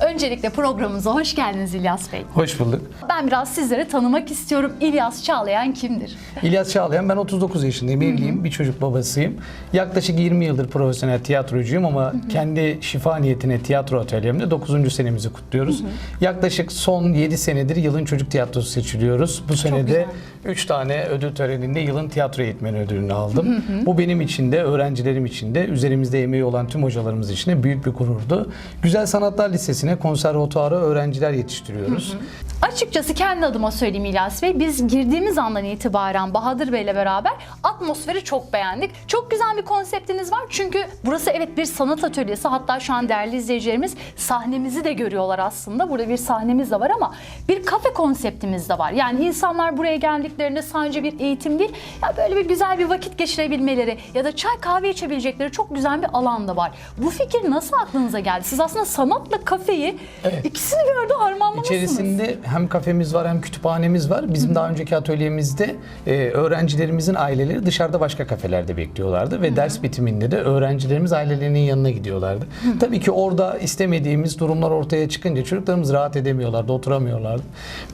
Öncelikle programımıza hoş geldiniz İlyas Bey. Hoş bulduk. Ben biraz sizleri tanımak istiyorum. İlyas Çağlayan kimdir? İlyas Çağlayan, ben 39 yaşındayım, evliyim, bir çocuk babasıyım. Yaklaşık 20 yıldır profesyonel tiyatrocuyum ama kendi şifa niyetine tiyatro atölyemde 9. senemizi kutluyoruz. Yaklaşık son 7 senedir yılın çocuk tiyatrosu seçiliyoruz. Bu sene güzel. De 3 tane ödül töreninde yılın tiyatro eğitmeni ödülünü aldım. Bu benim için de, öğrencilerim için de, üzerimizde emeği olan tüm hocalarımız için de büyük bir gururdu. Güzel Sanatlar Lisesi'ne konservatuara öğrenciler yetiştiriyoruz. Açıkçası kendi adıma söyleyeyim İlyas Bey. Biz girdiğimiz andan itibaren Bahadır Bey'le beraber atmosferi çok beğendik. Çok güzel bir konseptiniz var. Çünkü burası evet bir sanat atölyesi. Hatta şu an değerli izleyicilerimiz sahnemizi de görüyorlar aslında. Burada bir sahnemiz de var ama bir kafe konseptimiz de var. Yani insanlar buraya geldiklerinde sadece bir eğitim değil, ya böyle bir güzel bir vakit geçirebilmeleri ya da çay kahve içebilecekleri çok güzel bir alan da var. Bu fikir nasıl aklınıza geldi? Siz aslında sanatla kafeyi Evet. ikisini bir arada harmanlamışsınız. İçerisinde hem kafemiz var hem kütüphanemiz var. Bizim daha önceki atölyemizde e, öğrencilerimizin aileleri dışarıda başka kafelerde bekliyorlardı ve ders bitiminde de öğrencilerimiz ailelerinin yanına gidiyorlardı. Tabii ki orada istemediğimiz durumlar ortaya çıkınca çocuklarımız rahat edemiyorlardı, oturamıyorlardı.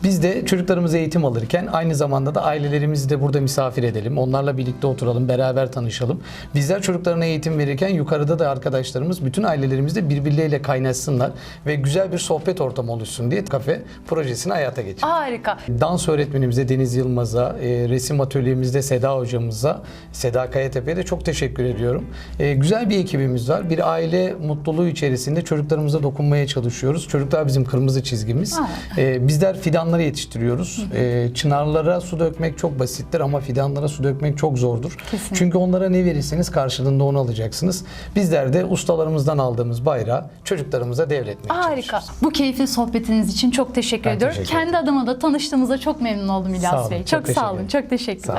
Biz de çocuklarımıza eğitim alırken aynı zamanda da ailelerimizi de burada misafir edelim. Onlarla birlikte oturalım, beraber tanışalım. Bizler çocuklarına eğitim verirken yukarıda da arkadaşlarımız bütün ailelerimiz de birbirleriyle kaynaşsınlar ve güzel bir sohbet ortamı oluşsun diye kafe projesini hayata geçirdik. Harika. Dans öğretmenimize Deniz Yılmaz'a, e, resim atölyemizde Seda hocamıza, Seda Kayatepe'ye de çok teşekkür ediyorum. E, güzel bir ekibimiz var. Bir aile mutluluğu içerisinde çocuklarımıza dokunmaya çalışıyoruz. Çocuklar bizim kırmızı çizgimiz. E, bizler fidanları yetiştiriyoruz. E, çınarlara su dökmek çok basittir ama fidanlara su dökmek çok zordur. Kesinlikle. Çünkü onlara ne verirseniz karşılığında onu alacaksınız. Bizler de ustalarımızdan aldığımız bayrağı çocuklarımıza devretmeye Harika. Bu keyifli sohbetiniz için çok teşekkür Ben ediyorum. teşekkür Kendi adıma da tanıştığımıza çok memnun oldum İlyas Bey. çok Çok, sağ olun. Çok teşekkürler.